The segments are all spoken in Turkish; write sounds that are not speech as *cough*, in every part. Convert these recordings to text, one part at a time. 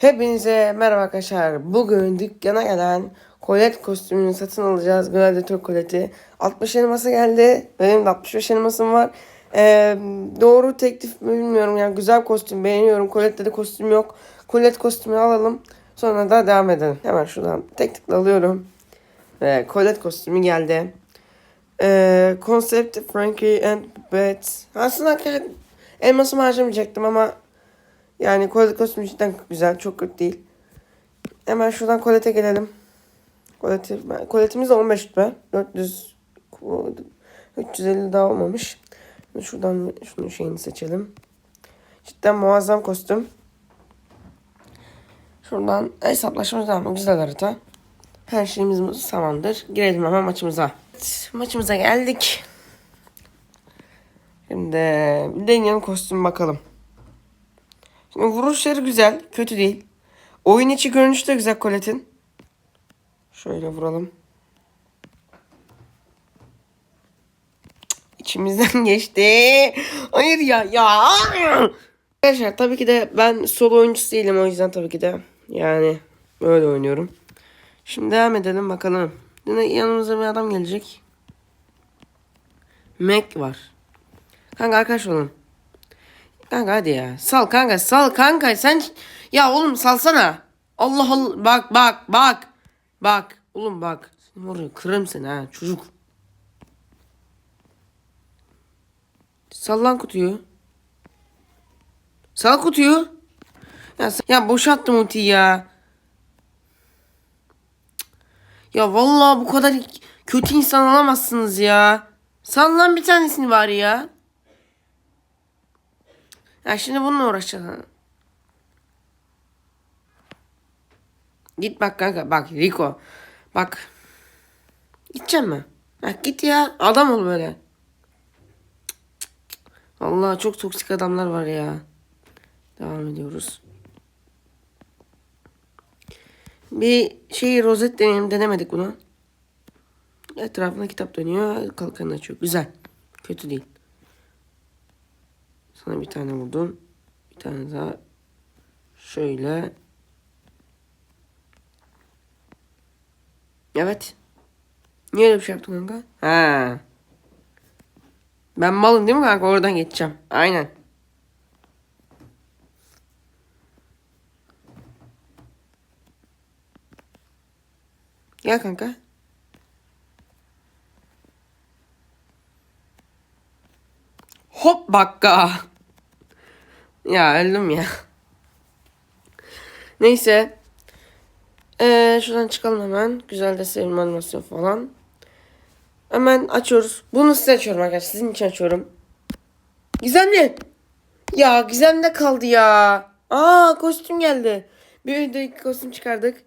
Hepinize merhaba arkadaşlar. Bugün dükkana gelen kolet kostümünü satın alacağız. Gladiator koleti. 60 elması geldi. Benim de 65 elmasım var. Ee, doğru teklif mi bilmiyorum. Yani güzel kostüm beğeniyorum. Kolette de kostüm yok. Kolet kostümü alalım. Sonra da devam edelim. Hemen şuradan tek tıkla alıyorum. Ve kolet kostümü geldi. Ee, Concept Frankie and Beth. Aslında arkadaşlar elmasımı harcamayacaktım ama yani kolet kostümü cidden güzel. Çok kötü değil. Hemen şuradan kolete gelelim. Koleti, koletimiz de 15 rütbe. 400 350 daha olmamış. Şuradan şunun şeyini seçelim. Cidden muazzam kostüm. Şuradan hesaplaşmamız devam. Güzel harita. Her şeyimiz tamamdır. Girelim hemen maçımıza. Evet, maçımıza geldik. Şimdi deneyelim kostüm bakalım. Şimdi vuruşları güzel. Kötü değil. Oyun içi görünüşü de güzel Colette'in. Şöyle vuralım. İçimizden *laughs* geçti. Hayır ya ya. Arkadaşlar tabii ki de ben solo oyuncusu değilim o yüzden tabii ki de yani böyle oynuyorum. Şimdi devam edelim bakalım. Yine yanımıza bir adam gelecek. Mac var. Kanka arkadaş olun. Kanka hadi ya. Sal kanka sal kanka sen ya oğlum salsana. Allah Allah bak bak bak. Bak oğlum bak. Seni vuruyor kırarım seni ha çocuk. Sal lan kutuyu. Sal kutuyu. Ya, ya boşalttım ultiyi ya. Ya vallahi bu kadar kötü insan olamazsınız ya. Sal lan bir tanesini bari ya. Ya şimdi bununla uğraşacağız. ha. Git bak kanka bak Rico. Bak. Gideceğim mi? Bak git ya. Adam ol böyle. Vallahi çok toksik adamlar var ya. Devam ediyoruz. Bir şey rozet deneyelim denemedik bunu. Etrafında kitap dönüyor. Kalkanını açıyor. Güzel. Kötü değil. Sana bir tane vurdum. Bir tane daha. Şöyle. Evet. Niye öyle bir şey yaptın kanka? Ha. Ben malım değil mi kanka? Oradan geçeceğim. Aynen. Gel kanka. Hop bakka. Ya öldüm ya. Neyse. Ee, şuradan çıkalım hemen. Güzel de sevim animasyon falan. Hemen açıyoruz. Bunu size açıyorum arkadaşlar. Sizin için açıyorum. Gizemli. Ya gizemde kaldı ya. Aa kostüm geldi. Bir dakika kostüm çıkardık.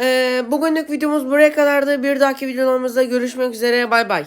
Ee, bugünlük videomuz buraya kadardı. Bir dahaki videolarımızda görüşmek üzere. Bay bay.